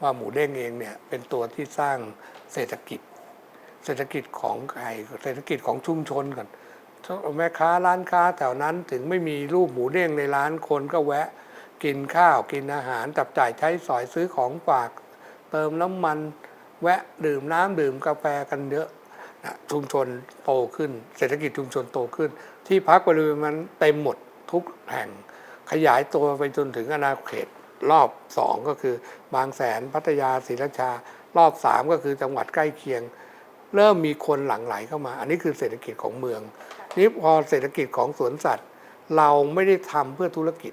ว่าหมูเด้งเองเนี่ยเป็นตัวที่สร้างเศรษฐกิจ เศรษฐกิจของใครเศรษฐกิจของชุมชนก่อนแม่ค้าร้านค้าแถวนั้นถึงไม่มีรูปหมูเด้งในร้านคนก็แวะ กินข้าวกินอาหารจับจ่ายใช้สอยซื้อของฝาก เติมน้ำมันแวะดื่มน้ำดื่มกาแฟกันเยอะนะชุมชนโตขึ้น เศรษฐกิจชุมชนโตขึ้น ที่พักบริเวณมันเต็มหมดทุกแห่งขยายตัวไปจนถึงอาณาเขต รอบสองก็คือบางแสนพัทยาศรีราชา รอบสามก็คือจังหวัดใกล้เคียง เริ่มมีคนหลั่งไหลเข้ามา อันนี้คือเศรษฐกิจของเมือง นี่พอเศรษฐกิจของสวนสัตว์ เราไม่ได้ทำเพื่อธุรกิจ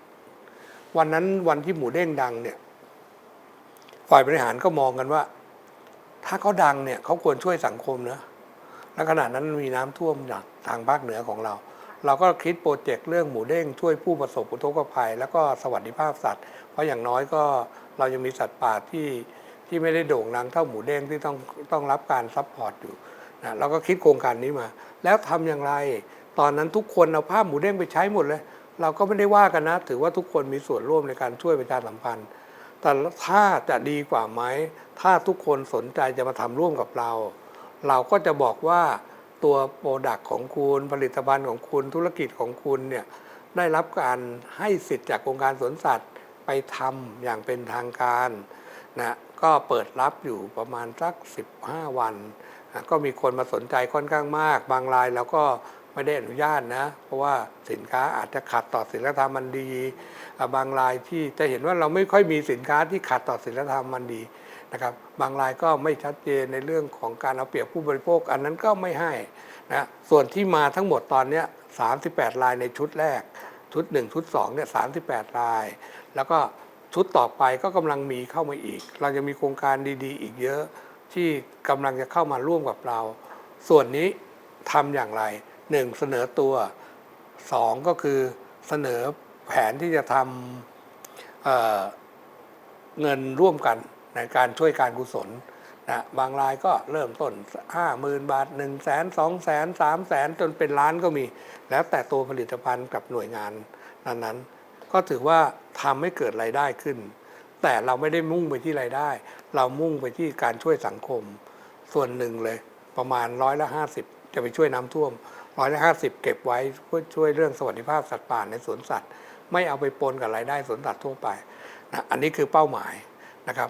วันนั้นวันที่หมูเด้งดังเนี่ยฝ่ายบริหารก็มองกันว่า ถ้าเขาดังเนี่ยเขาควรช่วยสังคมนะและขณะนั้นมีน้ำท่วมจากทางภาคเหนือของเรา เราก็คิดโปรเจกต์เรื่องหมูเด้งช่วยผู้ประสบอุทกภัย แล้วก็สวัสดิภาพสัตว์ เพราะอย่างน้อยก็เรายังมีสัตว์ป่าที่ที่ไม่ได้โด่งดังเท่าหมูเด้งที่ต้องต้องรับการซัพพอร์ตอยู่นะเราก็คิดโครงการนี้มา แล้วทำอย่างไร ตอนนั้นทุกคนเอาภาพหมูเด้งไปใช้หมดเลย เราก็ไม่ได้ว่ากันนะ ถือว่าทุกคนมีส่วนร่วมในการช่วยประชาสัมพันธ์ แต่ถ้าจะดีกว่าไหมถ้าทุกคนสนใจจะมาทำร่วมกับเรา เราก็จะบอกว่า ตัวโปรดักของคุณผลิตภัณฑ์ของคุณธุรกิจของคุณเนี่ยได้รับการให้สิทธิ์จากองค์การสวนสัตว์ไปทำอย่างเป็นทางการนะก็เปิดรับอยู่ประมาณสัก 15 วันนะก็มีคนมาสนใจค่อนข้างมาก บางรายเราก็ ไม่ได้อนุญาตนะ เพราะว่าสินค้าอาจจะขัดต่อศีลธรรมมันดี บางรายที่จะเห็นว่าเราไม่ค่อยมีสินค้าที่ขัดต่อศีลธรรมมันดีนะครับบางรายก็ไม่ชัดเจนในเรื่องของการเอาเปรียบผู้บริโภค อันนั้นก็ไม่ให้นะส่วนที่มาทั้งหมดตอนนี้38 รายในชุดแรก ชุด 1 ชุด2เนี่ย38 ราย แล้วก็ชุดต่อไปก็กำลังมีเข้ามาอีก เราจะมีโครงการดี ๆ อีกเยอะที่กำลังจะเข้ามาร่วมกับเรา ส่วนนี้ทำอย่างไร หนึ่งเสนอตัวสองก็คือเสนอแผนที่จะทำเเงินร่วมกันในการช่วยการกุศลนะบางรายก็เริ่มต้นห้าหมื่นบาทหนึ่งแสนสองแสนสามแสนจนเป็นล้านก็มี แล้วแต่ตัวผลิตภัณฑ์กับหน่วยงานนั้นๆ ก็ถือว่าทำให้เกิดรายได้ขึ้น แต่เราไม่ได้มุ่งไปที่รายได้ เรามุ่งไปที่การช่วยสังคม ส่วนหนึ่งเลย ประมาณร้อยละห้าสิบจะไปช่วยน้ำท่วม ร้อยละห้าสิบเก็บไว้เพื่อช่วยเรื่องสวัสดิภาพสัตว์ป่าในสวนสัตว์ ไม่เอาไปปนกับรายได้สวนสัตว์ทั่วไปนะอันนี้คือเป้าหมายนะครับ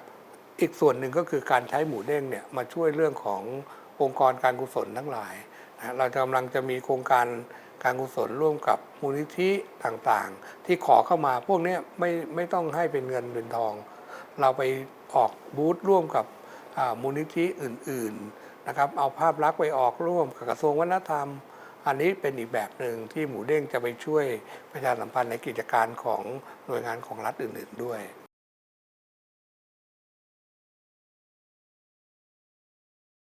อีกส่วนหนึ่งก็คือการใช้หมูเด้งเนี่ยมาช่วยเรื่องขององค์กรการกุศลทั้งหลายนะเรากำลังจะมีโครงการการกุศลร่วมกับมูลนิธิต่างๆ ที่ขอเข้ามาพวกนี้ไม่ไม่ต้องให้เป็นเงินเป็นทอง เราไปออกบูธร่วมกับมูลนิธิอื่น ๆนะครับ เอาภาพลักษณ์ไปออกร่วมกับกระทรวงวัฒนธรรม อันนี้เป็นอีกแบบหนึ่งที่หมูเด้งจะไปช่วยประชาสัมพันธ์ในกิจการของหน่วยงานของรัฐอื่น ๆด้วย